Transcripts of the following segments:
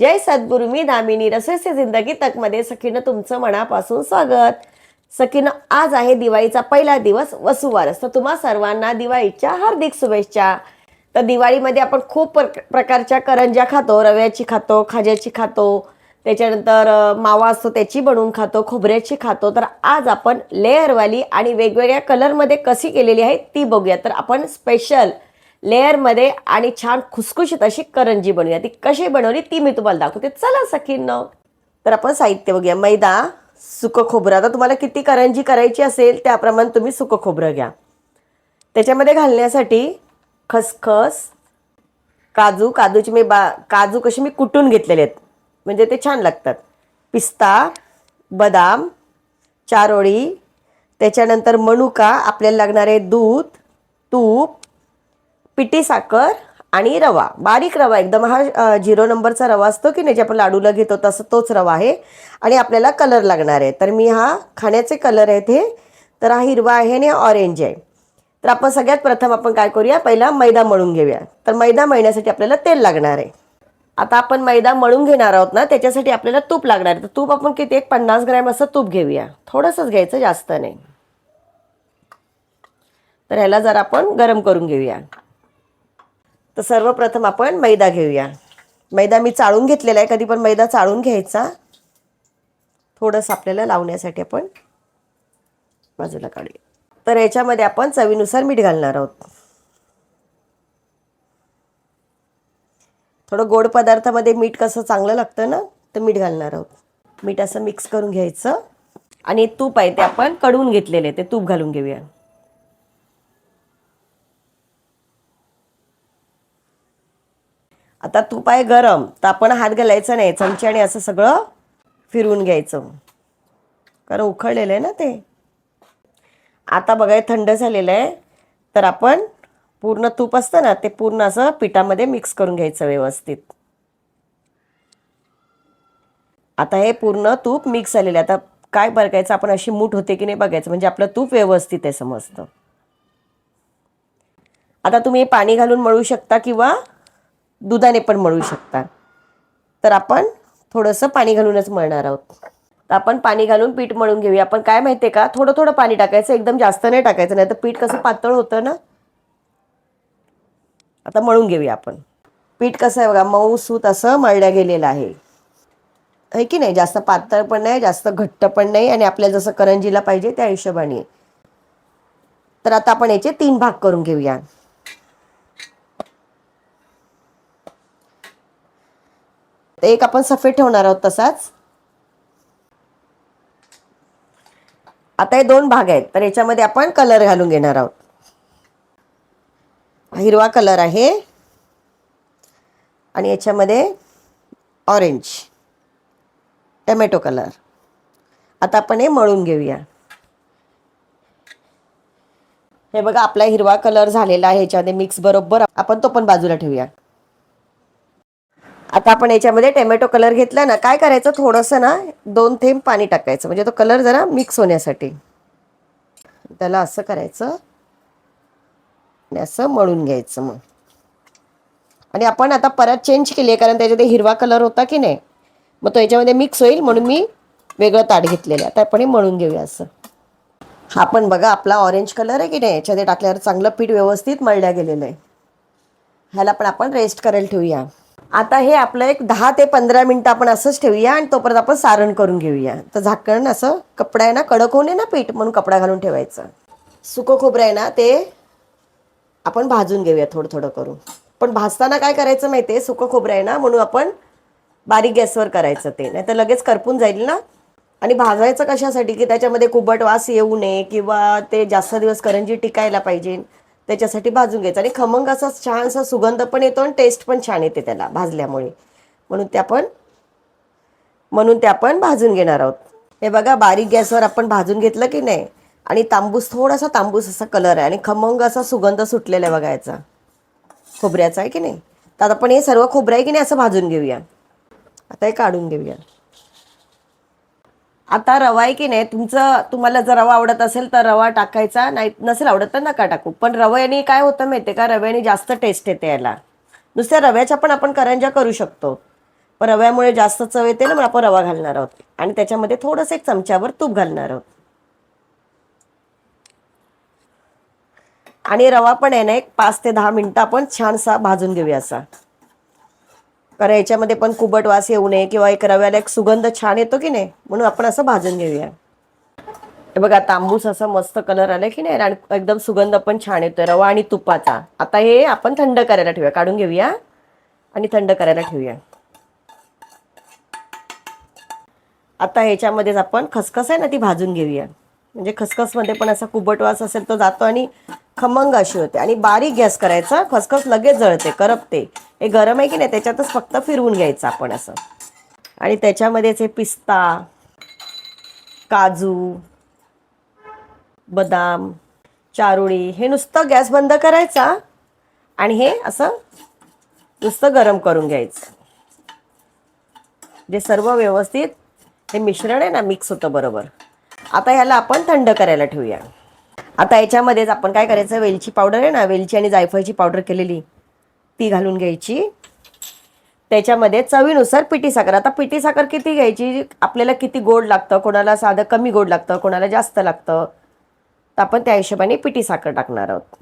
जय सद्गुरु मी दामिनी. रसस्य जिंदगी तकमध्ये सखीनं तुमचं मनापासून स्वागत. सखीनं आज आहे दिवाळीचा पहिला दिवस वसुवारस. तर तुम्हा सर्वांना दिवाळीच्या हार्दिक शुभेच्छा. तर दिवाळीमध्ये आपण खूप प्रकारच्या करंज्या खातो रव्याची खातो खाज्याची खातो. त्याच्यानंतर मावा असतो त्याची बनवून खातो खोबऱ्याची खातो. तर आज आपण लेअरवाली आणि वेगवेगळ्या कलरमध्ये कशी केलेली आहे ती बघूया. तर आपण स्पेशल लेअरमध्ये आणि छान खुसखुशीत अशी करंजी बनवूया. ती कशी बनवली ती मी तुम्हाला दाखवते. चला सखींनो. तर आपण साहित्य बघूया. मैदा सुकं खोबरं. आता तुम्हाला किती करंजी करायची असेल त्याप्रमाणे तुम्ही सुकं खोबरं घ्या. त्याच्यामध्ये घालण्यासाठी खसखस काजू. काजूची मी बा काजू कशी मी कुटून घेतलेले आहेत. म्हणजे ते छान लागतात. पिस्ता बदाम चारोळी. त्याच्यानंतर मनुका आपल्याला लागणारे दूध तूप पिठी साखर आणि रवा. बारीक रवा. एकदम हा झिरो नंबरचा रवा असतो की नाही जे आपण लाडूला घेतो तसं तोच रवा आहे. आणि आपल्याला कलर लागणार आहे. तर मी हा खाण्याचे कलर आहेत हे. तर हा हिरवा आहे आणि ऑरेंज आहे. तर आपण सगळ्यात प्रथम आपण काय करूया? पहिला मैदा मळून घेऊया. तर मैदा मळण्यासाठी आपल्याला तेल लागणार आहे. आता आपण मैदा मळून घेणार आहोत ना त्याच्यासाठी आपल्याला तूप लागणार आहे. तर तूप आपण किती? एक पन्नास ग्रॅम असं तूप घेऊया. थोडंसंच घ्यायचं जास्त नाही. तर ह्याला जरा आपण गरम करून घेऊया. तर सर्वप्रथम आपण मैदा घेऊया. मैदा मी चाळून घेतलेला आहे. कधी पण मैदा चाळून घ्यायचा. थोडंसं आपल्याला लावण्यासाठी आपण बाजूला काढूया. तर याच्यामध्ये आपण चवीनुसार मीठ घालणार आहोत. थोडं गोड पदार्थामध्ये मीठ कसं चांगलं लागतं ना तर मीठ घालणार आहोत. मीठ असं मिक्स करून घ्यायचं. आणि तूप आहे ते आपण कडवून घेतलेले ते तूप घालून घेऊया. आता तूप आहे गरम. तर आपण हात घालायचा नाही चमच्याने असं सगळं फिरवून घ्यायचं. कारण उखळलेलं आहे ना ते. आता बघा हे थंड झालेलं आहे. तर आपण पूर्ण तूप असतं ना ते पूर्ण असं पिठामध्ये मिक्स करून घ्यायचं व्यवस्थित. आता हे पूर्ण तूप मिक्स झालेलं आहे. आता काय बघायचं आपण अशी मूठ होते की नाही बघायचं. म्हणजे आपलं तूप व्यवस्थित आहे समजतं आता तुम्ही पाणी घालून मळू शकता किंवा दुधाने पण मळू शकता. तर आपण थोडंसं पाणी घालूनच मळणार आहोत. तर आपण पाणी घालून पीठ मळून घेऊया. आपण काय माहिती आहे का? थोडं थोडं पाणी टाकायचं एकदम जास्त नाही टाकायचं नाही तर पीठ कसं पातळ होतं ना? आता मळून घेऊया आपण. पीठ कसं आहे बघा मऊ सूत असं मळल्या गेलेलं आहे. आहे की नाही? जास्त पातळ पण नाही जास्त घट्ट पण नाही आणि आपल्याला जसं करंजीला पाहिजे त्या हिशोबाने. तर आता आपण याचे तीन भाग करून घेऊया. एक आपण सफेद ठेवणार आहोत तसाच. आता हे दोन भाग आहेत तर याच्यामध्ये आपण कलर घालून घेणार आहोत. हिरवा कलर आहे. आणि याच्यामध्ये ऑरेंज टमॅटो कलर आता आपण हे मळून घेऊया. हे बघा आपला हिरवा कलर झालेला आहे ह्याच्यामध्ये मिक्स बरोबर आपण तो पण बाजूला ठेवूया. आता आपण याच्यामध्ये टोमॅटो कलर घेतला ना काय करायचं? थोडंसं ना दोन थेंब पाणी टाकायचं. म्हणजे तो कलर जरा मिक्स होण्यासाठी. त्याला असं करायचं आणि असं मळून घ्यायचं मग. आणि आपण आता परत चेंज केली आहे कारण त्याच्यात हिरवा कलर होता की नाही मग तो याच्यामध्ये मिक्स होईल म्हणून मी वेगळं ताट घेतलेलं आहे. आता आपण हे मळून घेऊया असं. हा पण बघा आपला ऑरेंज कलर आहे की नाही याच्यामध्ये टाकल्यावर चांगलं पीठ व्यवस्थित मळल्या गेलेलं आहे. ह्याला पण आपण रेस्ट करायला ठेवूया. आता हे आपलं एक दहा ते पंधरा मिनटं आपण असंच ठेवूया आणि तोपर्यंत आपण सारण करून घेऊया. तर झाकण असं कपडा आहे ना कडक होणे ना पीठ म्हणून कपडा घालून ठेवायचं. सुकं खोबरं आहे ना ते आपण भाजून घेऊया थोडं थोडं करून. पण भाजताना काय करायचं माहिती आहे सुकं खोबरं आहे ना म्हणून आपण बारीक गॅसवर करायचं ते. नाही तर लगेच करपून जाईल ना. आणि भाजायचं कशासाठी? की त्याच्यामध्ये कुबट वास येऊ नये किंवा ते जास्त दिवस करंजी टिकायला पाहिजे. त्याच्यासाठी भाजून घ्यायचं. आणि खमंग असा छानसा सुगंध पण येतो आणि टेस्ट पण छान येते त्याला भाजल्यामुळे. म्हणून ते आपण म्हणून ते आपण भाजून घेणार आहोत. हे बघा बारीक गॅसवर आपण भाजून घेतलं की नाही? आणि तांबूस थोडासा तांबूस असा कलर आहे. आणि खमंग असा सुगंध सुटलेला आहे बघा याचा. खोबऱ्याचा आहे की नाही? तर आता आपण हे सर्व खोबरं आहे की नाही असं भाजून घेऊया. आता हे काढून घेऊया. आता रवा आहे की नाही तुमचं तुम्हाला जर रवा आवडत असेल तर रवा टाकायचा नाही नसेल आवडत तर नका टाकू. पण रव्याने काय होतं माहिती का? रव्याने जास्त टेस्ट येते याला. नुसत्या रव्याच्या पण आपण करंज्या करू शकतो. पण रव्यामुळे जास्त चव येते ना मग आपण रवा घालणार आहोत. आणि त्याच्यामध्ये थोडंसं एक चमच्यावर तूप घालणार आहोत. आणि रवा पण आहे ना एक पाच ते दहा मिनिटं आपण छानसा भाजून घेऊया असा. कारण याच्यामध्ये पण कुबट वास येऊ नये किंवा एक रव्याला एक सुगंध छान येतो की नाही म्हणून आपण असं भाजून घेऊया. हे बघा तांबूस असा मस्त कलर आलाय की नाही? आणि एकदम सुगंध पण छान येतोय. रवा आणि तुपाचा. आता हे आपण थंड करायला ठेवूया. काढून घेऊया. आणि थंड करायला ठेवूया. आता ह्याच्यामध्येच आपण खसखस आहे ना ती भाजून घेऊया. म्हणजे खसखसमध्ये पण असा कुबट वास असेल तो जातो आणि खमंग अशी होते. आणि बारीक गॅस करायचा खसखस लगेच जळते करपते. हे गरम आहे की नाही त्याच्यातच फक्त फिरवून घ्यायचं आपण असं. आणि त्याच्यामध्येच हे पिस्ता काजू बदाम चारोळी हे नुसतं गॅस बंद करायचा आणि हे असं नुसतं गरम करून घ्यायचं. जे सर्व व्यवस्थित हे मिश्रण आहे ना मिक्स होतं बरोबर. आता ह्याला आपण थंड करायला ठेवूया. आता याच्यामध्येच आपण काय करायचं? वेलची पावडर आहे ना वेलची आणि जायफळची पावडर केलेली. ती घालून घ्यायची. त्याच्यामध्ये चवीनुसार पिठी साखर. आता पिठी साखर किती घ्यायची? आपल्याला किती गोड लागतं? कोणाला साधं कमी गोड लागतं? कोणाला जास्त लागतं? तर आपण त्या हिशोबाने पिठी साखर टाकणार आहोत.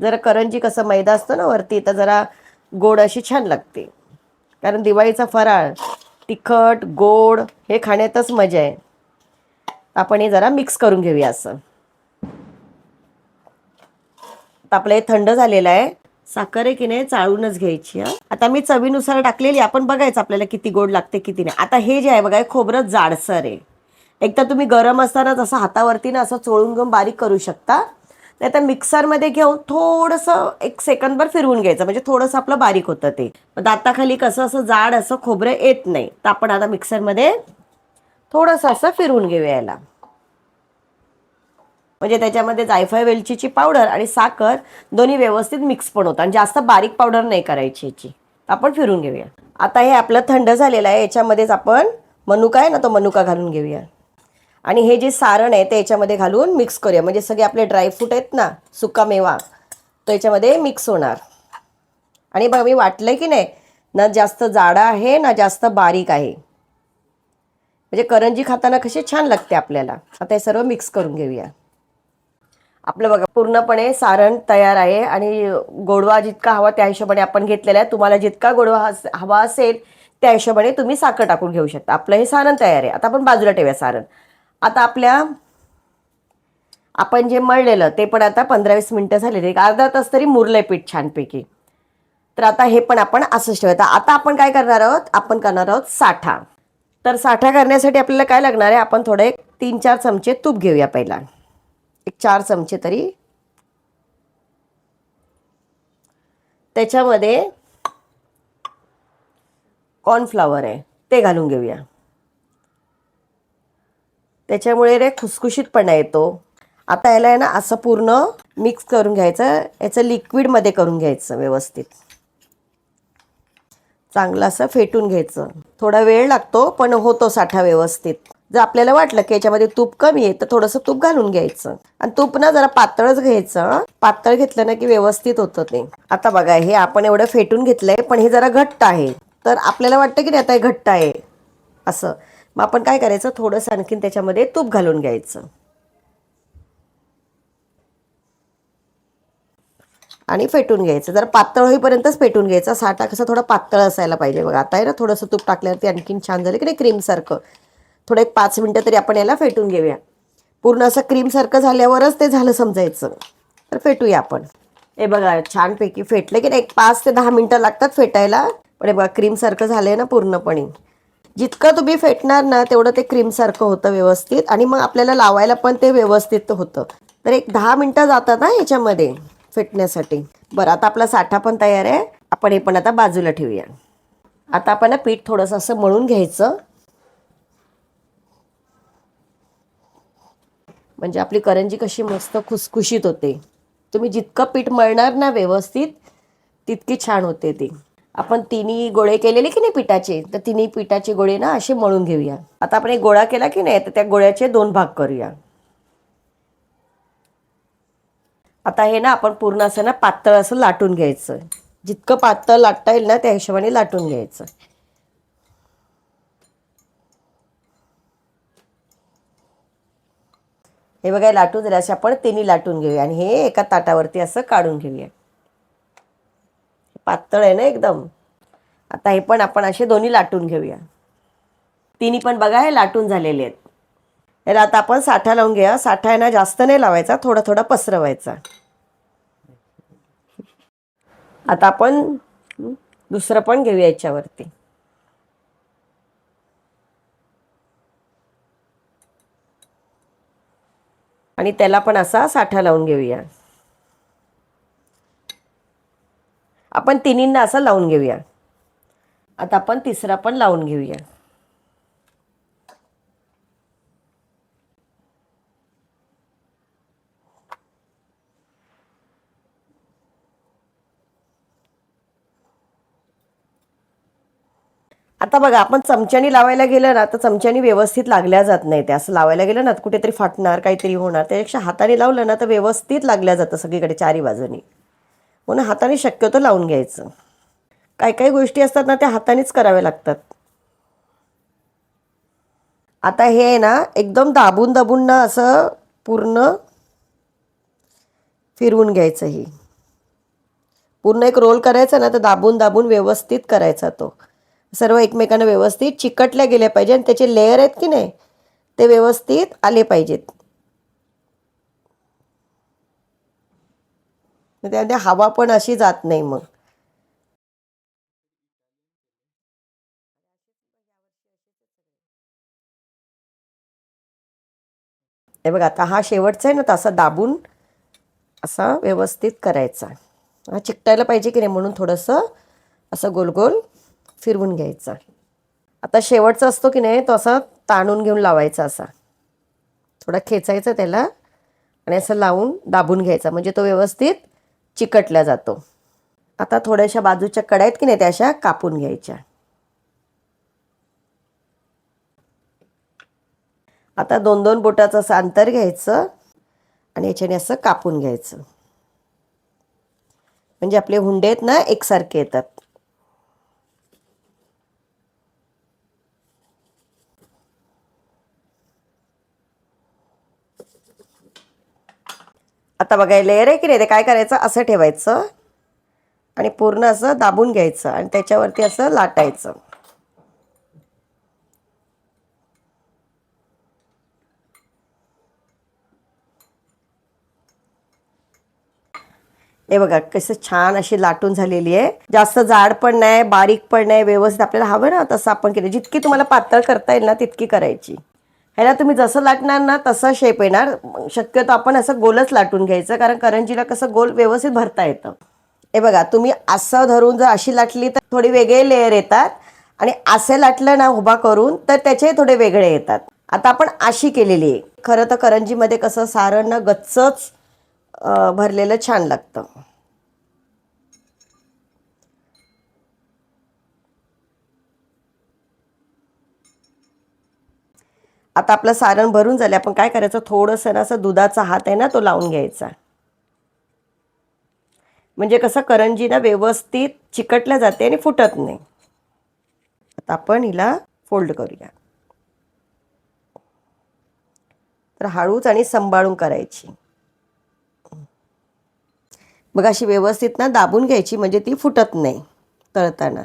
जरा करंजी कसं मैदा असतो ना वरती तर जरा गोड अशी छान लागते. कारण दिवाळीचा फराळ तिखट गोड हे खाण्यातच मजा आहे. आपण हे जरा मिक्स करून घेऊया असं. आपलं हे थंड झालेलं आहे. साखर आहे की नाही चाळूनच घ्यायची हा. आता मी चवीनुसार टाकलेली आपण बघायचं आपल्याला किती गोड लागते किती नाही. आता हे जे आहे बघा खोबरं जाडसर आहे. एक तर तुम्ही गरम असतानाच असं हातावरती ना असं चोळून घेऊन बारीक करू शकता. नाही तर मिक्सरमध्ये घेऊन थोडंसं एक सेकंदभर फिरवून घ्यायचं. म्हणजे थोडंसं आपलं बारीक होतं ते. दाताखाली कसं असं जाड असं खोबरं येत नाही. तर आपण आता मिक्सरमध्ये थोडंसं असं फिरवून घेऊया याला म्हणजे त्याच्यामध्ये जायफळ वेलचीची पावडर आणि साखर दोन्ही व्यवस्थित मिक्स पण होतं. आणि जास्त बारीक पावडर नाही करायची याची. आपण फिरून घेऊया. आता हे आपलं थंड झालेलं आहे. याच्यामध्येच आपण मनुका आहे ना तो मनुका घालून घेऊया. आणि हे जे सारण आहे ते याच्यामध्ये घालून मिक्स करूया. म्हणजे सगळे आपले ड्रायफ्रूट आहेत ना सुका मेवा तो याच्यामध्ये मिक्स होणार. आणि बघा मी वाटलं की नाही ना जास्त जाडा आहे ना जास्त बारीक आहे. म्हणजे करंजी खाताना कशी छान लागते आपल्याला. आता हे सर्व मिक्स करून घेऊया. आपलं बघा पूर्णपणे सारण तयार आहे आणि गोडवा जितका हवा त्या हिशोबाने आपण घेतलेला आहे. तुम्हाला जितका गोडवा हवा असेल त्या हिशोबाने तुम्ही साखर टाकून घेऊ शकता. आपलं हे सारण तयार आहे. आता आपण बाजूला ठेवूया सारण. आता आपल्या आपण जे मळलेलं ते पण आता पंधरा वीस मिनटं झालेले एक अर्धा तास तरी मुरलंय पीठ छानपैकी. तर आता हे पण आपण असंच ठेवत आता आपण काय करणार आहोत? आपण करणार आहोत साठा. तर साठा करण्यासाठी आपल्याला काय लागणार आहे? आपण थोडे एक तीन चार चमचे तूप घेऊया पहिला. एक चार चमचे तरी. त्याच्यामध्ये कॉर्नफ्लावर आहे ते घालून घेऊया. त्याच्यामुळे रे खुसखुशीतपणा येतो. आता याला आहे ना असं पूर्ण मिक्स करून घ्यायचं. याचं लिक्विडमध्ये करून घ्यायचं व्यवस्थित. चांगलं असं फेटून घ्यायचं. थोडा वेळ लागतो पण होतो साठा व्यवस्थित. जर आपल्याला वाटलं की याच्यामध्ये तूप कमी आहे तर थोडंसं तूप घालून घ्यायचं. आणि तूप ना जरा पातळच घ्यायचं पातळ घेतलं ना की व्यवस्थित होतं ते. आता बघा हे आपण एवढं फेटून घेतलंय पण हे जरा घट्ट आहे. तर आपल्याला वाटतं की नाही आता हे घट्ट आहे. असं. मग आपण काय करायचं? थोडंसं आणखीन त्याच्यामध्ये तूप घालून घ्यायचं. आणि फेटून घ्यायचं. जर पातळ होईपर्यंतच फेटून घ्यायचा. साठा कसं थोडा पातळ असायला पाहिजे. बघा आता आहे ना थोडंसं तूप टाकल्यावरती आणखीन छान झालं की नाही क्रीमसारखं थोडं एक पाच मिनटं तरी आपण याला फेटून घेऊया. पूर्ण असं क्रीमसारखं झाल्यावरच ते झालं समजायचं. तर फेटूया आपण. हे बघा छानपैकी फेटलं की नाही एक पाच ते दहा मिनटं लागतात फेटायला. पण हे बघा क्रीमसारखं झालंय ना पूर्णपणे. जितकं तुम्ही फेटणार ना तेवढं ते क्रीमसारखं होतं व्यवस्थित. आणि मग आपल्याला लावायला पण ते व्यवस्थित होतं. तर एक दहा मिनटं जातात ना याच्यामध्ये. फेटण्यासाठी. बरं आता आपला साठा पण तयार आहे. आपण हे पण आता बाजूला ठेवूया. आता आपण पीठ थोडंसं असं मळून घ्यायचं. म्हणजे आपली करंजी कशी मस्त खुसखुशीत होते. तुम्ही जितकं पीठ मळणार ना व्यवस्थित तितकी छान होते ती. आपण तिन्ही गोळे केलेले की नाही पिठाचे? तर तिन्ही पिठाचे गोळे ना असे मळून घेऊया. आता आपण एक गोळा केला की नाही तर त्या गोळ्याचे दोन भाग करूया. आता हे ना आपण पूर्ण असं ना पातळ असं लाटून घ्यायचं. जितकं पातळ लाटता येईल ना त्या हिशोबाने लाटून घ्यायचं. हे बघा लाटून झाले. असे आपण तिन्ही लाटून घेऊया. आणि हे एका ताटावरती असं काढून घेऊया. पातळ आहे ना एकदम. आता हे पण आपण असे दोन्ही लाटून घेऊया. तिन्ही पण बघा हे लाटून झालेले आहेत. याला आता आपण साठा लावून घ्या साठा आहे ना जास्त नाही लावायचा. थोडा थोडा पसरवायचा. आता आपण दुसरं पण घेऊया याच्यावरती. आणि त्याला पण असा साठा लावून घेऊया. आपण तिन्हींना असं लावून घेऊया. आता आपण तिसरा पण लावून घेऊया. आता बघा आपण चमच्यानी लावायला गेलं ना तर चमच्यानी व्यवस्थित लागल्या जात नाही ते असं लावायला गेलं ना कुठेतरी फाटणार काहीतरी होणार. त्यापेक्षा हाताने लावलं ना तर व्यवस्थित लागल्या जातं सगळीकडे चारी बाजूनी. म्हणून हाताने शक्यतो लावून घ्यायचं. काही काही गोष्टी असतात ना त्या हातानेच कराव्या लागतात. आता हे आहे ना एकदम दाबून दाबून ना असं पूर्ण फिरवून घ्यायचं ही. पूर्ण एक रोल करायचा ना तर दाबून दाबून व्यवस्थित करायचा तो. सर्व एकमेकांना व्यवस्थित चिकटल्या गेल्या पाहिजे आणि त्याचे लेअर आहेत की नाही ते व्यवस्थित आले पाहिजेत. त्यामध्ये हवा पण अशी जात नाही मग. हे बघा आता हा शेवटचा आहे ना तर असा दाबून असा व्यवस्थित करायचा. हा चिकटायला पाहिजे की नाही म्हणून थोडंसं असं गोल गोल फिरवून घ्यायचा. आता शेवटचा असतो की नाही तो असा ताणून घेऊन लावायचा असा. थोडा खेचायचा त्याला आणि असं लावून दाबून घ्यायचा. म्हणजे तो व्यवस्थित चिकटला जातो. आता थोड्याशा बाजूच्या कड्या आहेत की नाही त्या अशा कापून घ्यायच्या. आता दोन दोन बोटाचं असं अंतर घ्यायचं आणि याच्याने असं कापून घ्यायचं. म्हणजे आपले हुंडे आहेत ना एकसारखे येतात. आता बघायला लेअर आहे की नाही ते काय करायचं? असं ठेवायचं आणि पूर्ण असं दाबून घ्यायचं आणि त्याच्यावरती असं लाटायचं. हे बघा कसं छान अशी लाटून झालेली आहे. जास्त जाड पण नाही बारीक पण नाही व्यवस्थित आपल्याला हवं ना तसं आपण केलं. जितकी तुम्हाला पातळ करता येईल ना तितकी करायची. ह्याला तुम्ही जसं लाटणार ना तसा शेप येणार. शक्यतो आपण असं गोलच लाटून घ्यायचं कारण करंजीला कसं गोल व्यवस्थित भरता येतं. हे बघा तुम्ही असं धरून जर अशी लाटली तर थोडी वेगळे लेअर येतात आणि असे लाटलं ना उभा करून तर त्याचे थोडे वेगळे येतात. आता आपण अशी केलेली आहे. खरं तर करंजीमध्ये कसं सारण गच्चच भरलेलं छान लागतं. आता आपलं सारण भरून झालं आपण काय करायचं? थोडंसं ना असं दुधाचा हात आहे ना तो लावून घ्यायचा. म्हणजे कसं करंजी ना व्यवस्थित चिकटल्या जाते आणि फुटत नाही. आता आपण हिला फोल्ड करूया. तर हळूच आणि सांभाळून करायची. मग अशी व्यवस्थित ना दाबून घ्यायची म्हणजे ती फुटत नाही तळताना.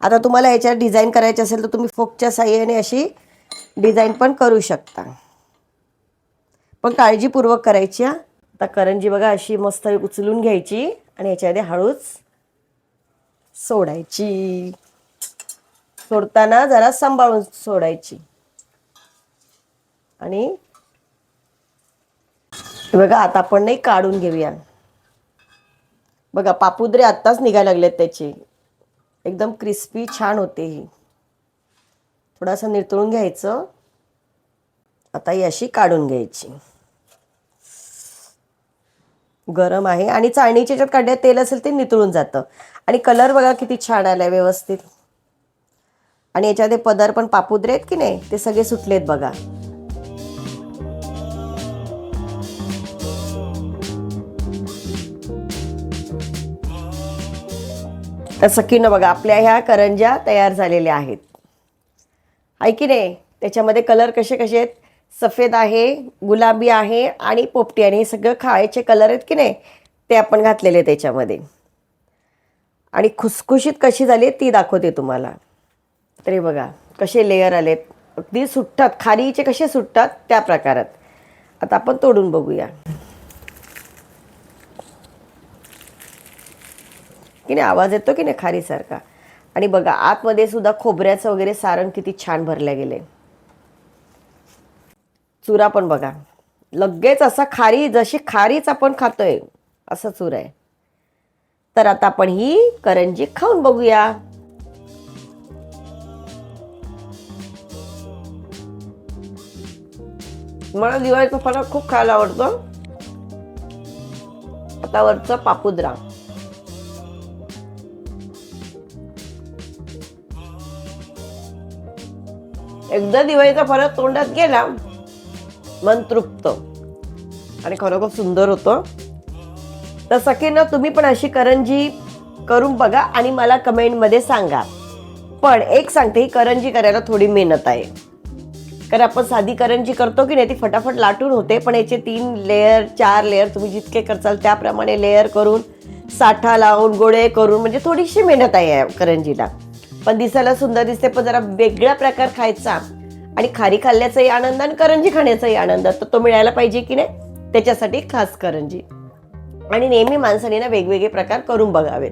आता तुम्हाला याच्यावर डिझाईन करायची असेल तर तुम्ही फोकच्या साह्याने अशी डिझाईन पण करू शकता. पण काळजीपूर्वक करायची हा. आता करंजी बघा अशी मस्त उचलून घ्यायची आणि याच्यामध्ये हळूच सोडायची. सोडताना जरा सांभाळून सोडायची. आणि बघा आता आपण नाही काढून घेऊया. बघा पापुद्रे आत्ताच निघायला लागलेत त्याचे. एकदम क्रिस्पी छान होते ही. थोडासा निरतळून घ्यायचं. आता ही अशी काढून घ्यायची. गरम आहे आणि चाळणीच्या ज्यात काढण्यात तेल असेल ते नितळून जातं. आणि कलर बघा किती छान आलाय व्यवस्थित. आणि याच्यामध्ये पदर पण पापुद्रे आहेत की नाही ते सगळे सुटलेत बघा. तर सखीनं बघा आपल्या ह्या करंज्या तयार झालेल्या आहेत. आहे की नाही त्याच्यामध्ये कलर कसे कसे आहेत? सफेद आहे गुलाबी आहे आणि पोपटी आणि हे सगळं खायचे कलर आहेत की नाही ते आपण घातलेले त्याच्यामध्ये. आणि खुसखुशीत कशी झाली ती दाखवते तुम्हाला. तरी बघा कसे लेअर आलेत. अगदी सुटतात खारीचे कसे सुटतात त्या प्रकारात. आता आपण तोडून बघूया. की नाही आवाज येतो की नाही खारीसारखा? आणि बघा आतमध्ये सुद्धा खोबऱ्याचं वगैरे सारण किती छान भरलं गेले. चुरा पण बघा. लगेच असा खारी जशी खारीच आपण खातोय असं चूर आहे. तर आता आपण ही करंजी खाऊन बघूया. मला दिवाळीचा फराळ खूप खायला आवडतो. आता वरचं पापुद्रा. एकदा दिवाळीचा फरक तोंडात गेला मन तृप्त. आणि खरोखर सुंदर होतं. तर सखेनं तुम्ही पण अशी करंजी करून बघा आणि मला कमेंटमध्ये सांगा. पण एक सांगते ही करंजी करायला थोडी मेहनत आहे. कारण आपण साधी करंजी करतो की नाही ती फटाफट लाटून होते पण याचे तीन लेअर चार लेअर तुम्ही जितके करचाल त्याप्रमाणे लेअर करून साठा लावून गोळे करून म्हणजे थोडीशी मेहनत आहे करंजीला. पण दिसायला सुंदर दिसते पण जरा वेगळा प्रकार खायचा. आणि खारी खाल्ल्याचाही आनंद आणि करंजी खाण्याचाही आनंद. तर तो मिळायला पाहिजे की नाही? त्याच्यासाठी खास करंजी. आणि नेहमी माणसाने ना वेगवेगळे प्रकार करून बघावेत.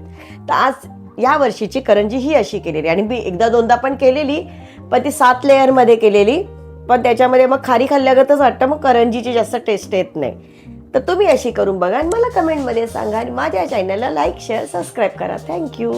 तर आज या वर्षीची करंजी ही अशी केलेली. आणि मी एकदा दोनदा पण केलेली पण ती सात लेअरमध्ये केलेली. पण त्याच्यामध्ये मग खारी खाल्ल्यागतच वाटतं मग करंजीची जास्त टेस्ट येत नाही. तर तुम्ही अशी करून बघा आणि मला कमेंटमध्ये सांगा. आणि माझ्या चॅनलला लाईक शेअर सबस्क्राईब करा. Thank you